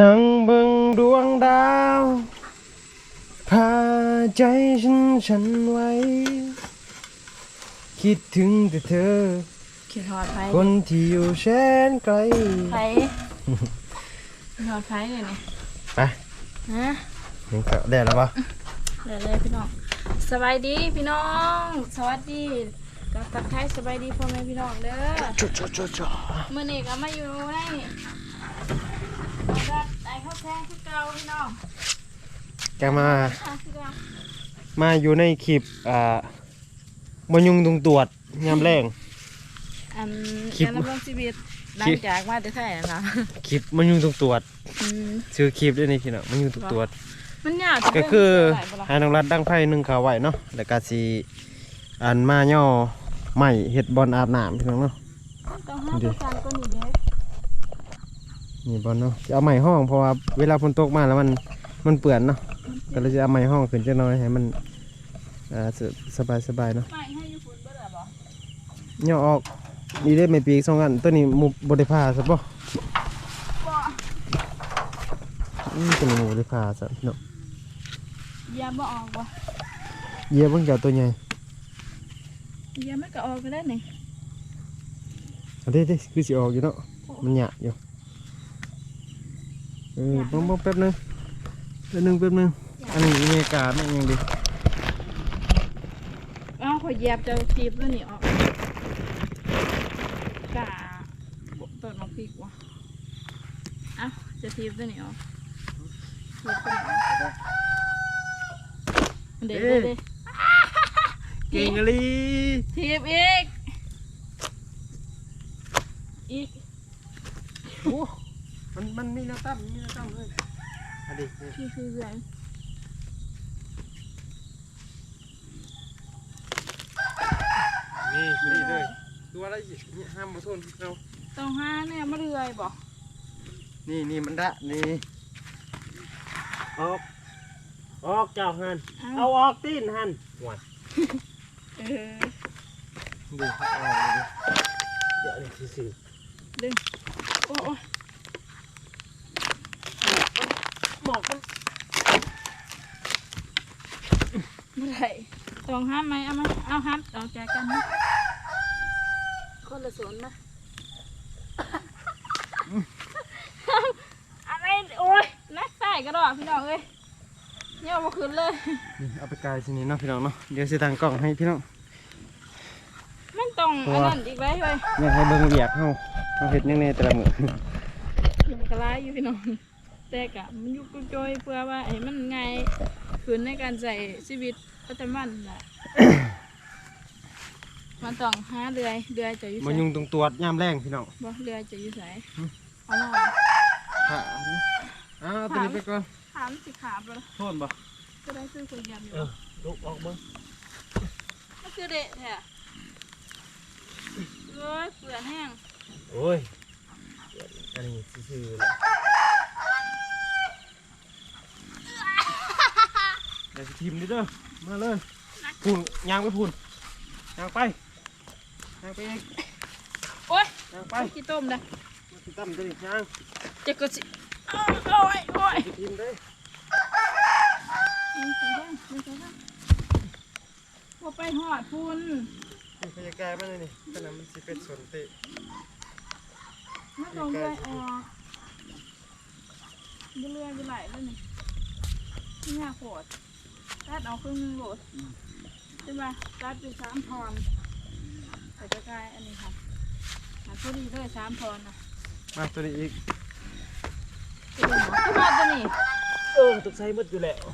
นั่งเบิ่งดวงดาวพาใจฉันฉันไว้ คิดถึงแต่เธอเขียนหอดไฟคนที่อยู่แสนไกลไฟหอดไฟเลยนี่ไปฮะยังกะได้แล้วปะเดี๋ยวเลยพี่น้องสบายดีพี่น้อง สวัสดีกับตักไทายสบายดีพ่อแม่พี่น้องเด้อจุดจุดจุดจุดมื่อนี้ก็มาอยู่ในเอาดัดไอ้ ข้าวแพงคือเก่าพี่น้องแกมา อะคือเก่ามาอยู่ในคลิปอ่าบยุงตุงตรวจยามแรง อันคลิปการดำรงชีวิตหลังจากมาแต่ไทยนะคลิปบยุงตุงตรวจอืมชื่อคลิปด้วยนี่พี่น้องบยุงตุงตรวจ มันยาวก็คือหลายบ่ล่ะให้น้องรัดดังไพ่หนึ่งขาวไว้เนาะแล้วก็สีอันมาย่อใหม่เห็ดบอลอาบน้ำพี่น้องเนาะต้องห้าประการก็นี่เด้อ นี่บอลเนาะจะเอาใหม่ห้องเพราะว่าเวลาฝนตกมาแล้วมันมันเปื่อนเนาะก็เลยจะเอาใหม่ห้องขึ้นจะน้อยให้มันอ่าสบายสบายๆเนาะไม่ให้อยู่ฝุ่นเบ่ได้บ่ย่อออกนี่ได้ไม่ปีกสองอันตัวนี้หมุบริพาซะป่ะบ่อืมตัวนี้หมุบริพาซะเนาะเหยาบ่ออกบ่เหยียบเบิ่งเจ้าตัวใหญ่เหยามันก็ออกก็ได้นี่อันนี้ดิคือสิออกอยู่เนาะมันหยะอยู่ เออบ้องบ้องแป๊บนึงแป๊บนึงแป๊บนึงอันนี้อเมริกาแม่งยังดีอ้าวข่อยเหยียบจะทีบแล้วนี่ออกกะบ่ต้นมะพริกว่ะเอ้าจะทีบแล้วนี่ออกทีบตัวนี้ออกเด็กเด็กเด็กเก่งอะลีทีบอีก อีก โอ้มั นมันมีแนวตั้มมีแนวตั้มเลยอันนี้นี่ที่คือเรื่องนี่พอดีเลยตัวอะไรอีกเนี่ยห้ามมาทนเราต้องห้าเนี่ยมาเรื่อยบ่นี่นี่มันดะนี่ออกออกเจ้าหันเอาเอาออกตีนหันหัวเออดูเอาเลยดิเดี๋ยวนี่สิดึงโอ้ย หม อกมันเมื่อไหร่ต้องห้ามไหมเอามาเอาห้ามเอาใจกันนะคนละสวนนะอะไรโอ้ยนักใส่กระดอกพี่น้องเอ้ยเนี่ยเอามาคืนเลยนี่เอาไปกายสินี่เนาะพี่น้องเนาะเดี๋ยวสิทางกล้องให้พี่น้องมันต้องเพราะอันว่านั้นอีกไว้เว้ยอยากให้เบิ่งเวียกเฮาเฮาเฮ็ดยังไงแต่ละมื้ออยู่กระไรอยู่พี่น้อง แต่กะมันอยู่กุจอยเพื่อว่าไอ้มันง่ายขึ้นในการใส่ชีวิตประจำวันน่ะ มันต้องหาเรือยเรือยจะอยู่มาใส่ยุงตรงตรวจยามแรงพี่น้องบ่เรือยจะอยู่ใส่อืมเอามาค่ะอ้าวตัวนี้ไปก่อนถามสิขาบเลยโทษบ่ก็ได้ซื้อคนยำอยู่เออลุกออกเบิ่งมันคือเดะแท้เอ้ยเปลือนแห้งโอ้ยอันนี้ซื่อๆแหละ เดี๋ยวสิทีมนี่เด้อมาเลยพูนยางไปพูนยางไปยางไปอีกโอ้ยยางไปขี้ต้มเด้อมาสิตั้มตัวนี้ยางจะกดสิอ้าวโอ้ยโอ้ยสิทีมเด้อมันใส่ได้มันใส่ได้ว่าไปหอดพุ่นนี่พยากายมาเลยนี่ขนาดมันสิเป็นสวนเตะมันต้องเลื่อยออกบ่เลื่อยไปไหลแล้วนี่นี่ยากโหด ตัดเอาครึ่งหนึงโหลดใช่ไหมตัดไปสามพรใส่กระจายอันนี้ค่ะหาพอดีเลยสามพรนะมาตัวนี้อีกตัวนี้ขึ้นมาตัวนี้เออตกใส่หมดอยู่แล้ว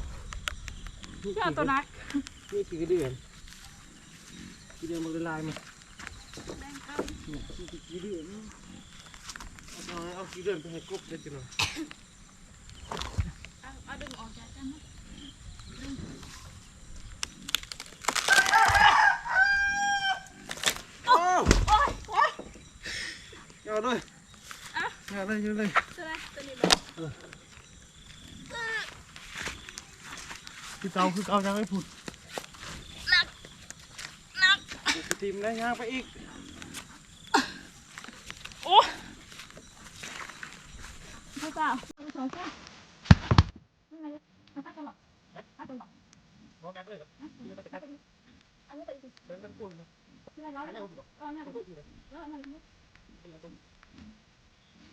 เจ้าตัวนักนี่กี่เดือนกี่เดือนมันละลายมาแดงครับนี่กี่เดือนเอาเอาเอากี่เดือนไปให้กบได้จังหน่อย เอาเอาดึงออกจากกันนะดึงโอ้ยโอ้ยโอ้ย เอาเลย อะเอาเลยเอาเลยตัวไหนตัวนี้เลยคือเก่าคือเก่า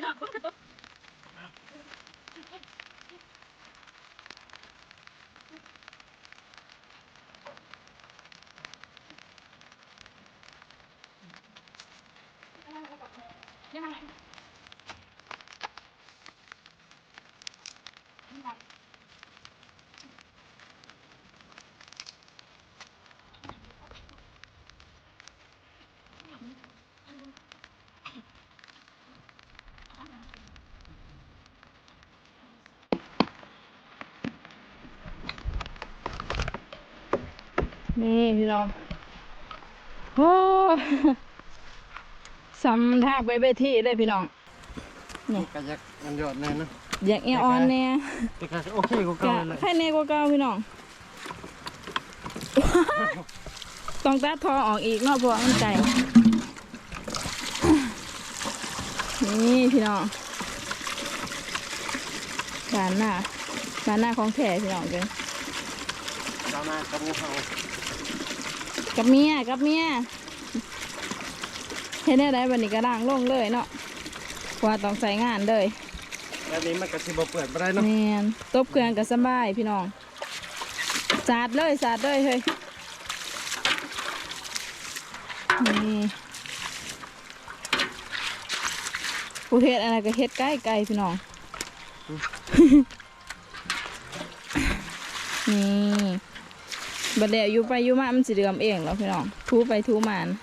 ไม่ผุดหนักหนัก เดี๋ยวไปทีมได้ย่างไปอีก โอ้ยพระเจ้าท่านผู้ช องสามนี่ไงเอาตัดตัวหรอตัดตัวหรออันนี้ไปดินี่ไงร้อนแล้วร้อนแล้วร้อนแล้วบ้านเราค่ะตรงนี้อะไอ้ที่เลี้ยงกันไหนเราเอาเป็นการเป็นการบุญถูกไหมที่แสดงที่เรายังไงนี่พี่น้องโอ้สำทากไปเวทีเลยพี่น้องกระยักมันยอดแน่เนาะอยากเอออนเนี่ยแต่ก็โอเคกว่าเก่ากะเลยใครแน่กว่าเก่าพี่น้องต้องตัดทอออกอีกเนาะเพราะว่ามันใจ นี่พี่น้องบานหน้าบานหน้าของแท้พี่น้องเลยดาวนากับงูเห่า กับเมียกับเมียเห็นได้ไดวันนี้ก็ด่างลงเลยเนาะเพราะว่าต้องใส่งานเลยแบบนี้มันก็สิบ่เปิดบ่ได้เนาะแมนตบเครื่องก็สบายพี่น้องสาดเลยสาดเลยเฮ้ยนี่ผู้เฮ็ดอะไรก็เฮ็ดใกล้ไกลพี่น้อง นี่ บัดเดี๋ยวอยู่ไปอยู่มามันสิเดือมเองแล้วพี่น้องทูไปทูมานะ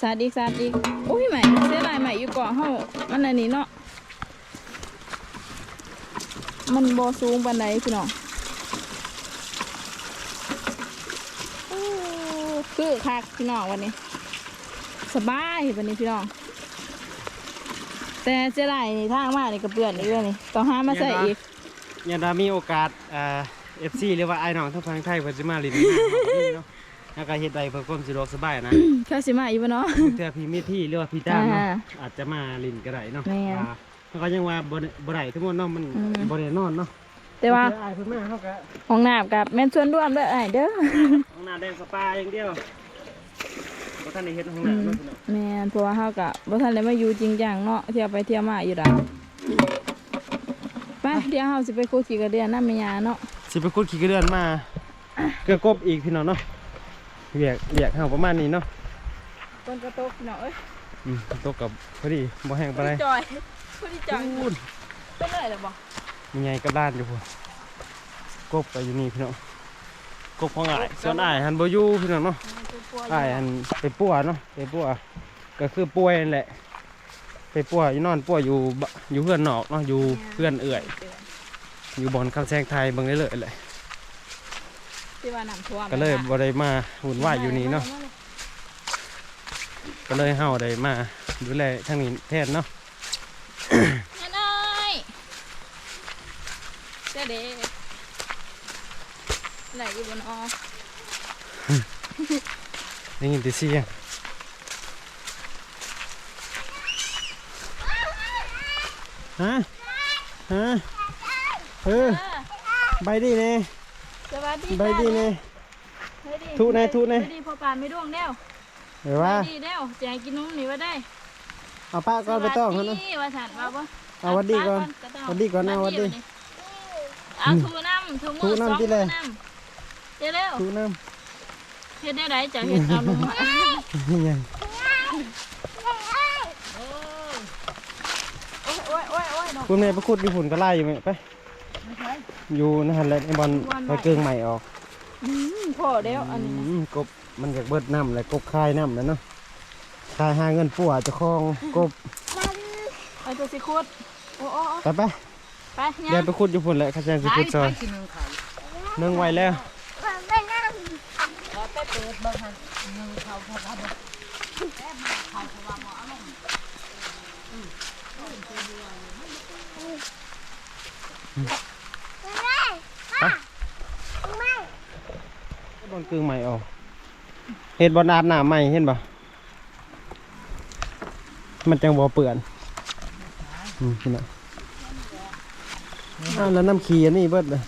สาดอีกสาดอีกอุ้ยใหม่เสียดายใหม่อยู่เกาะเฮามันอันนี้เนาะมันบอสูงปันไดพี่น้องคือคักพี่น้องวันนี้ สบายวันนี้พี่น้อง แต่เจะได้นี่ทางมานี่กระเปื่อนอีกเลยนี่ต้องห้ามาใส่อีกยามดามีโอกาสอ่า เอ่อ FC หรือว่าไอ้น้องทั้งฝั่งไทยเพิ่นสิมาลิ้นนี่เนาะแล้วก็เฮ็ดได้เพื่อความสะดวกสบายนะเข้าสิมาอีกบ่เนาะเทื่อพี่มีที่หรือว่าพี่จ้างเนาะอ่าอาจจะมาลิ้นก็ได้เนาะแม่นอ่าแล้วก็ยังว่าบ่ได้บ่ได้ทั้งหมดเนาะมันอืมบ่ได้นอนเนาะแต่ว่าเทื่ออ้ายเพิ่นมาเฮาก็ห้องน้ำกับแม่นส่วนร่วมเด้อไอ้ายเด้อห้องน้ำแดงสปาอย่างเดียวบ่ทันได้เฮ็ดห้องน้ำเนาะพี่น้องแม่นเพราะว่าเฮาก็บ่ทันได้มาอยู่จริงจังเนาะเที่ยวไปเที่ยวมาอยู่ดอกไปเดี๋ยวเฮาสิไปคุยกับเดือนน้ำแม่ยาเนาะ สิไปคุดขี้กระเดือนมาเกือกบอีกพี่น้องเนาะเรียกเรียกเฮาประมาณนี้เนาะต้นกระตกพี่น้องเอ้ยอืมตกกับพอดีบ่แห้งปานใดจอยพอดีจังพูดเป็นเลยหรือบ่มีไงกับด้านอยู่พุ่นกบก็อยู่นี่พี่น้องกบของอ้ายส่วนอ้ายหันบ่อยู่พี่น้องเนาะอ้ายหันไปปัวเนาะไปปัวก็คือป่วยนั่นแหละ ไปปัวอยู่นอนปัวอยู่บอยู่เพื่อนนอกเนาะอยู่เพื่อนเอื่อย อยู่บอนคำแซงไทยเบิ่งได้เลยแหละที่ว่าน้ำท่วมก็เลยบ่ได้มาหุ่นวายอยู่นี่เนาะก็เลยเฮาได้มาดูแลทางนี้แทนเนาะแม่น้อยเจ้าเด็กไหลอยู่บนออได้ยินแต่เสียงฮะฮะ เออใบดีเน่สวัสดีใบดีเน่เฮ้ยดิทุแน่ทุแน่เฮ้ยดิพอปานไม่ร่วงแนวเดี๋ยวว่าเฮ้ยดีแนวจะให้กินนมนี่ว่าได้เอาป้าก่อนไปต้องเขาเนาะสวัสดีว่าสันว่าบ่เอาหวัดดีก่อนป้าหวัดดีก่อนนะหวัดดี เอาทูน้ำทูมืทูอน้ำสองที่เลยทูน้ำเดี๋ยวเร็วทุน้เฮ็ดได้ไรจะเฮ็ดเอานมมาำนี่ไงโอ้ยโอ้ยโอ้ยโอ้ยนมคุณแม่ไปขุดอยู่ฝุ่นก็ไล่อยู่ไหมไป ไม่ใช่อยู่นะฮะแล้วไอ้บอลไปเกิงใหม่ออกอืมพ่อเดียวอันนี้นะอืมกบมันอยากเบิดน้ำเลยกบคายน้ำแล้วเนาะคายหาเงินปั่วเจะคลองกบเอาตัวสิคุดโอ้โอ้โอ้ไปไปไปเดี๋ยยัวงไปขุดอยู่ฝุ่นแหละข้าแจงสิขุดซอยกินนึงเขานึ่งไว้แล้วเราไปเปิดเบิ่งหันนึงเขาเพราะว่าบ่บอ ลเกิงใหม่ออกเห็ดบอลอาบน้ำใหม่เห็นปะมันจังบ่เปื่อนอืมเห็นไหมอ้าวแล้วน้ำขี้อันนี้เบิดเลย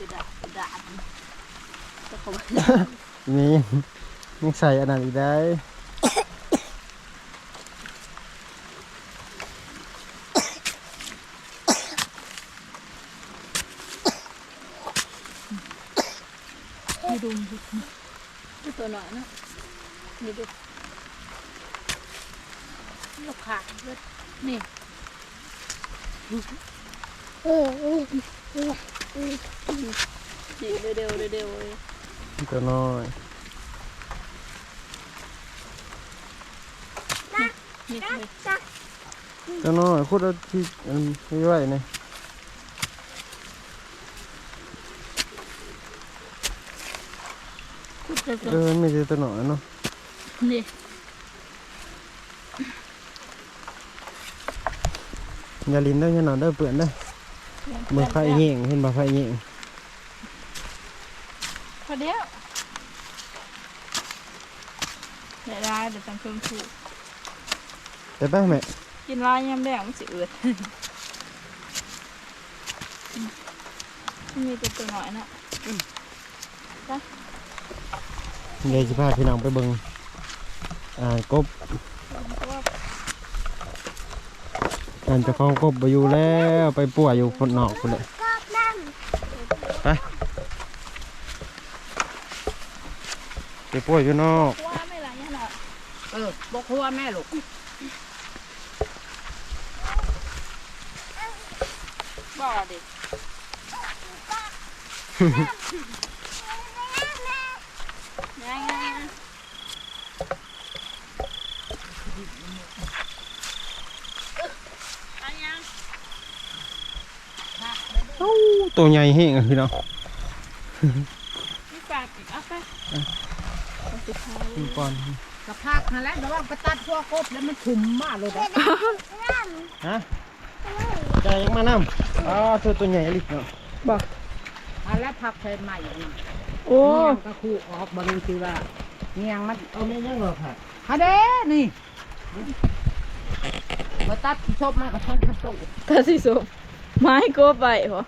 นี่ยังใส่อันนั้นอีกได้นี่ดูดูดู ตัวหน่อยเนาะนี่ดูลูกขาดเลือดนี่จีเร็วๆเร็วๆเลยตัวน้อยนี่นี่ตัวน้อยพูดเอาที่อันนี้ไว้เนี่ ยคุดเร็วเออไม่ใช่ตัวน้อยเนาะๆนี่อย่าลิ้นเด้ออย่าหนอนเด้อเปื่อนเด้อเบิ่งไฟเงี้ยงเห็นบ่ไฟเงี้ยงพอเดียวเดี๋ยวได้เดี๋ยวตั้งเครื่องถูกแต่ไปแม่กินลายยำแดงมันสิเอือดมีแต่ตัวหน่อยนะ เดี๋ยวสิพาพี่น้องไปเบิ่งอ่ากบอันเจะคล้าของกบไปอยู่แล้วไปป่วยอยู่คนนอกคนเลยไปไปป่วยอยู่นอกว่าไม่ไรเนี่ยนะเออบอกเขาว่าแม่ลูกบ่ดิยังไงอันยัง โอ้ ตัวใหญ่แห้งอะพี่น้องมีฝากอีกอะไปเอาสุดท้ายกินก่อนกระพักนั่นแหละแต่ว่าไปตัดพวกกบแล้วมันถุ่มมากเลยนะฮะใจยังมานำอ๋อตัวตัวใหญ่ลิเนาะบอกอันแล้วพักแทนใหม่นี่โอ้เนียงก็คู่ออกบางทีว่าเนียงมันเอาไม่ยังหรอกค่ะฮะเด้นี่มาตัดที่ชอบมากกับช่องกระตุกกระสิสุไม้โกไปเหรอ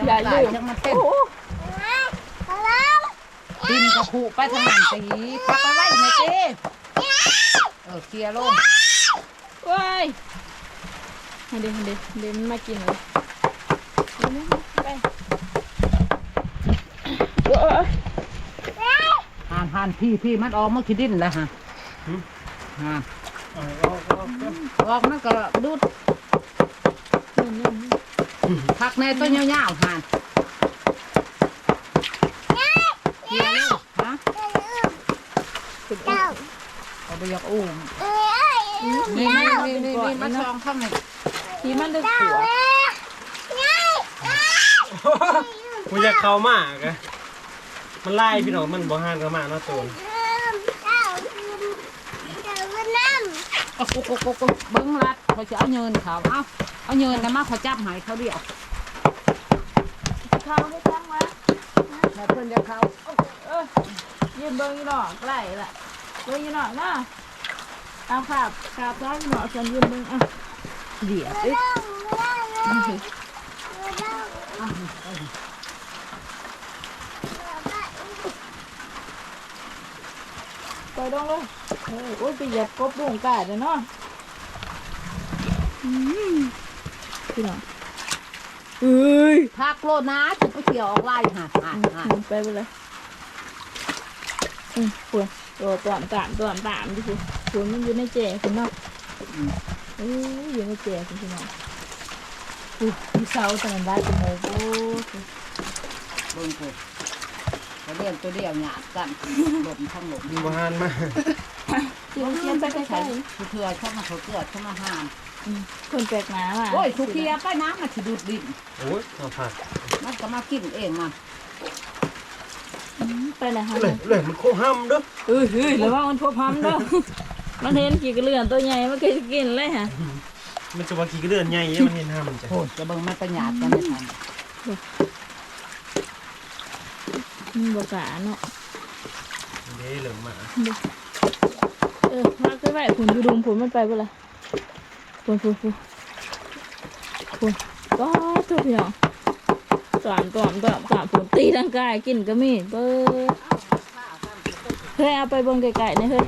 จังหวะจังมันเต้นโอ้ดินกระคู่ไปทางนั้นตีพักเอาไว้ไงเจ้เออเคลียร์ลงว้ายเดี๋ยวเดี๋ยวเดี๋ยวมันมากินเลยเดี๋ยวๆไปโอ้ยห่านห่านพี่พี่มันออกมาขี้ดินแล้วฮะฮะออกมันก็ดูด พักในต้นยาวๆห่านเคลียร์ลงฮะเอาไปอยากอุ้มนี่นี่นี่นี่นี่มาชองข้างในทีมันดึกหัวกูอยากเข้ามากอะมันไล่พี่น้องมันบ่ห่านเข้ามาเนาะตัวโอ้โหโอ้โหโอ้โหเบิ้งรัดเขาจะเอาเงินเขาเอา เอาเงินนะมาเขาจับหายเขาเดียวข้าวไม่ตั้งวะแต่เพิ่นจะเขาเออยืนเบิ้งยี่หน่อใกล้ละเบิ้งยี่หน่อนะเอาขาบขาบซ้ายยี่หน่อฉันยืนเบิ้งอะเดียวเอ๊ะไปดองเลยโอ้ยโอ้ยไปเหยียบกบบุ้งกาดเลยเนาะอืม พี่น้องเอ้ยพักโลดนะจะไปเกี่ยวออกไล่หาหาหาไปไปเลยอืมปวดตัวตอนตามตัวตามดิสิปวดมันอยู่ในเจคุณเนาะอืมอยู่ในเจคุณพี่น้องกูที่เสาตอนนั้นได้จมูกโอ้เบิ่งกูเขาเลี้ยงตัวเดียวหยาดกันหลบทั้งหลบมีบ่หันมา เจียงเจียงไปใกล้คือเถื่อเข้ามาเขาเกลือเข้ามาห้ามคนแปลกหน้าว่ะโอ้ยสุเกียไปน้ำมาสิดูดดินโอ้ยเอาผักมันก็มากินเองมันไปไหนฮะเลยเลยมันโคห้ำเด้อเอ้ยเฮ้ยแล้วว่ามันพวพัมเด้อมันเห็นกี่กระเลื่อนตัวใหญ่มันก็จะกินเลยฮะมันจะว่าขี้กระเดือนใหญ่มันเห็นห้ำจ้ะโอ้ยจะเบิ่งมันไปหยาดกันไม่ทันมันบกล้าเนาะเด้เหลืองหมา เออมาขึ้นไปผุนอยู่ดุมผุนมันไปบ่ล่ะผุนผุนผุนผุนก็ทุกอย่างตอมตอมตอมตอมผุนตีร่างกายกินก็มีเบอร์เฮ้ยเอาไปบนไก่ๆนี่เฮ้ย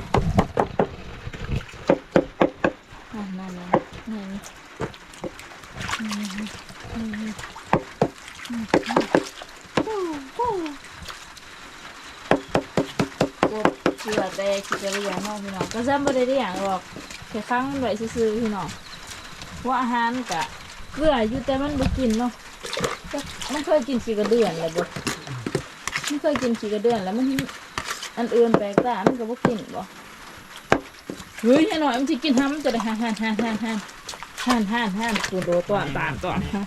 คือแบบแต่คิดจะเรียนเนาะพี่น้องก็จำไม่ได้เรียนหรอกแค่ครั้งไว้ซื้อๆพี่น้องว่าอาหารกะเกลืออยู่แต่มันบ่กินเนาะมันเคยกินขี้กระเดือนเลยบ่มันเคยกินขี้กระเดือนแล้วมันอันอื่นแปลกตามันก็บ่กินบ่เฮ้ยแค่หน่อยมันจะกินห้ามันจะได้ห่านห่านห่านห่านห่านห่านห่านตัวโดตัวตาตัวฮะ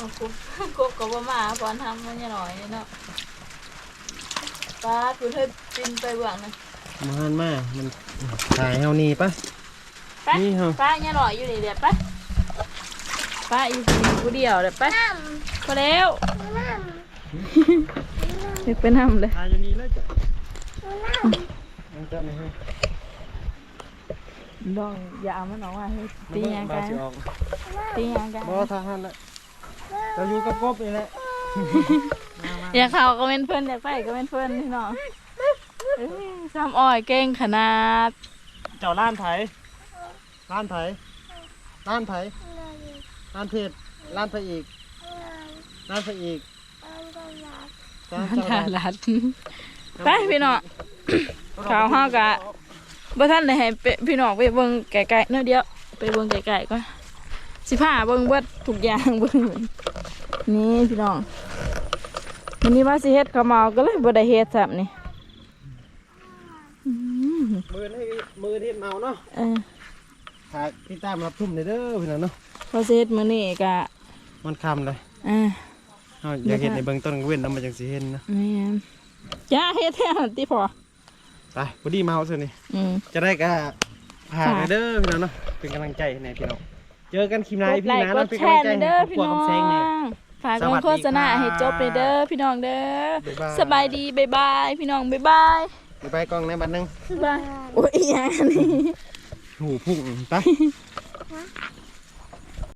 เอากูกูก็บ่มาปอนทำมันยังหน่อยนี่เนาะป้ากูเธอปินไปเบื้องหนึงบ่หันมามันถ่ายเฮานี่ปะไปนี่เหรอ ป้าเนี่ยหน่อยอยู่นี่เดี๋ยวไปป้าอยู่กูเดียวเดี๋ยวไปพอแล้วเด็กเป็นน้ำเลยถ่ายอยู่นี่เลยจ้ะมันจะไม่ให้ดองอย่าเอามันออกมาให้ตีหยังบ่กันสิออกตีหยังกันบ่ทางหันละ เราอยู่กับกบนี่แหละอยากเข้าก็เป็นเพื่อนอยากไปก็เป็นเพื่อนพี่น้องเอ้ยซ้ำอ้อยเก่งขนาด เจ้าล้านไผล้านไผล้านไผล้านเพชรล้านไผอีกล้านไผอีกจ้าทาลัดไปพี่น้องข่าวเฮากะบ่ท่านได้ให้ไปพี่น้องไปเบิ่งไก่ๆเนาะเดียว ไปเบิ่งไก่ๆก่อน สิพาเบิ่งเบิดทุกอย่างเบิ่งนี่พี่น้องวันนี้ว่าสิเฮ็ดข้าวเมาก็เลยบ่ได้เฮ็ดซ้ํนี่อืมมือให้มือที่เมาเนาะเออฝากติดตามรับชมในอยเด้อพี่น้องเนาะพอสิเฮ็ดมื้อนี้ก็มันคำเลยอ่าเฮาอยากเห็นในเบื้องต้นเว้นนำมาจังสิเห็นนะแม่นจ้าเฮ็ดแท้ติพอไปพอดีมาเอาซะนี่อืมจะได้ก็ฝากฝากในอยเด้อพี่น้องเนาะเป็นกำลังใจให้ในพี่น้อง เจอกันคลิปหกน้าดพี่ไลนะค์กเนาะดเป็นแชกำลังร์ใจเด้ให้อครอบพี่ครัวน้องคำแซงเนี่ยฝากสลวังสดีโฆษณาครับให้จบเลยเด้อพี่น้องเด้อบ๊ายบายสบายดีบ๊ายบายพี่น้องบ๊ายบายบ๊ายบายกล้องในบัดหนึงบ๊ายบายโอ้ยอีหยังอันนี้หูพุ่งไป